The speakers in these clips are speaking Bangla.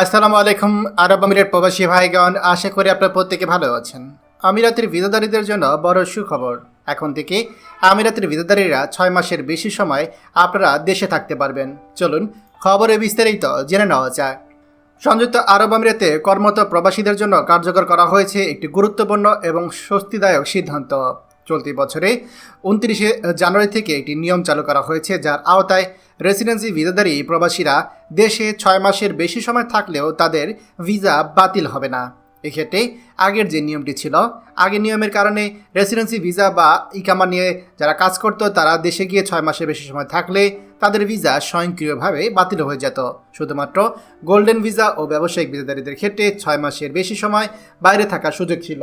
আসসালামু আলাইকুম, আরব আমিরের প্রবাসী ভাইগণ, আশা করি আপনারা প্রত্যেকে ভালো আছেন। আমিরাতের ভিসাদারীদের জন্য বড় সুখবর। এখন থেকে আমিরাতের ভিসাদারীরা ছয় মাসের বেশি সময় আপনারা দেশে থাকতে পারবেন। চলুন খবরে বিস্তারিত জেনে নেওয়া যাক। সংযুক্ত আরব আমিরাতে কর্মরত প্রবাসীদের জন্য কার্যকর করা হয়েছে একটি গুরুত্বপূর্ণ এবং স্বস্তিদায়ক সিদ্ধান্ত। চলতি বছরে উনত্রিশে জানুয়ারি থেকে একটি নিয়ম চালু করা হয়েছে, যার আওতায় রেসিডেন্সি ভিসাদারী প্রবাসীরা দেশে ছয় মাসের বেশি সময় থাকলেও তাদের ভিসা বাতিল হবে না। এক্ষেত্রে আগের যে নিয়মটি ছিল, আগের নিয়মের কারণে রেসিডেন্সি ভিসা বা ইকামা নিয়ে যারা কাজ করতো, তারা দেশে গিয়ে ছয় মাসের বেশি সময় থাকলে তাদের ভিসা স্বয়ংক্রিয়ভাবে বাতিল হয়ে যেত। শুধুমাত্র গোল্ডেন ভিসা ও ব্যবসায়িক ভিসাদারীদের ক্ষেত্রে ছয় মাসের বেশি সময় বাইরে থাকার সুযোগ ছিল।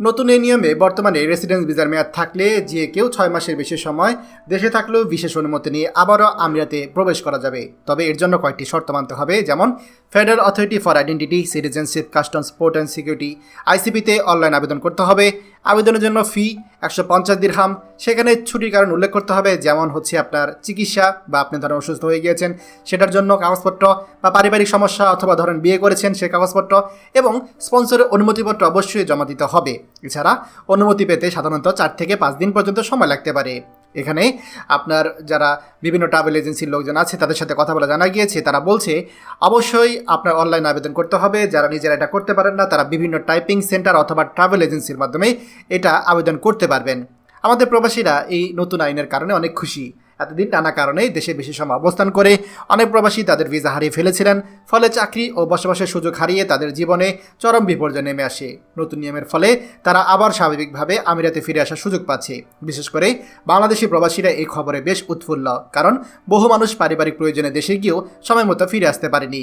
নতুন এই নিয়মে বর্তমানে রেসিডেন্স ভিসার মেয়াদ থাকলে যে কেউ ছয় মাসের বেশি সময় দেশে থাকলেও বিশেষ অনুমতি নিয়ে আবারও আমিরাতে প্রবেশ করা যাবে। তবে এর জন্য কয়েকটি শর্ত মানতে হবে, যেমন federal authority for identity citizenship customs port and security আইসিপিতে online আবেদন করতে হবে আবেদনের জন্য ফি একশো পঞ্চাশ দিরহাম। সেখানে ছুটির কারণ উল্লেখ করতে হবে, যেমন হচ্ছে আপনার চিকিৎসা বা আপনি ধরেন অসুস্থ হয়ে গিয়েছেন, সেটার জন্য কাগজপত্র বা পারিবারিক সমস্যা অথবা ধরেন বিয়ে করেছেন সে কাগজপত্র এবং স্পন্সরের অনুমতিপত্র অবশ্যই জমা দিতে হবে। এছাড়া অনুমতি পেতে সাধারণত চার থেকে পাঁচ দিন পর্যন্ত সময় লাগতে পারে। এখানে আপনার যারা বিভিন্ন ট্রাভেল এজেন্সির লোকজন আছে, তাদের সাথে কথা বলা জানা গিয়েছে। তারা বলছে, অবশ্যই আপনার অনলাইন আবেদন করতে হবে। যারা নিজেরা এটা করতে পারেন না, তারা বিভিন্ন টাইপিং সেন্টার অথবা ট্রাভেল এজেন্সির মাধ্যমে এটা আবেদন করতে পারবেন। আমাদের প্রবাসীরা এই নতুন আইনের কারণে অনেক খুশি। এতদিন নানা কারণে দেশে বেশি সময় অবস্থান করে অনেক প্রবাসী তাদের ভিসা হারিয়ে ফেলেছিলেন, ফলে চাকরি ও বসবাসের সুযোগ হারিয়ে তাদের জীবনে চরম বিপর্যয় নেমে আসে। নতুন নিয়মের ফলে তারা আবার স্বাভাবিকভাবে আমিরাতে ফিরে আসার সুযোগ পাচ্ছে। বিশেষ করে বাংলাদেশি প্রবাসীরা এই খবরে বেশ উৎফুল্ল, কারণ বহু মানুষ পারিবারিক প্রয়োজনে দেশে গিয়েও সময় মতো ফিরে আসতে পারেনি।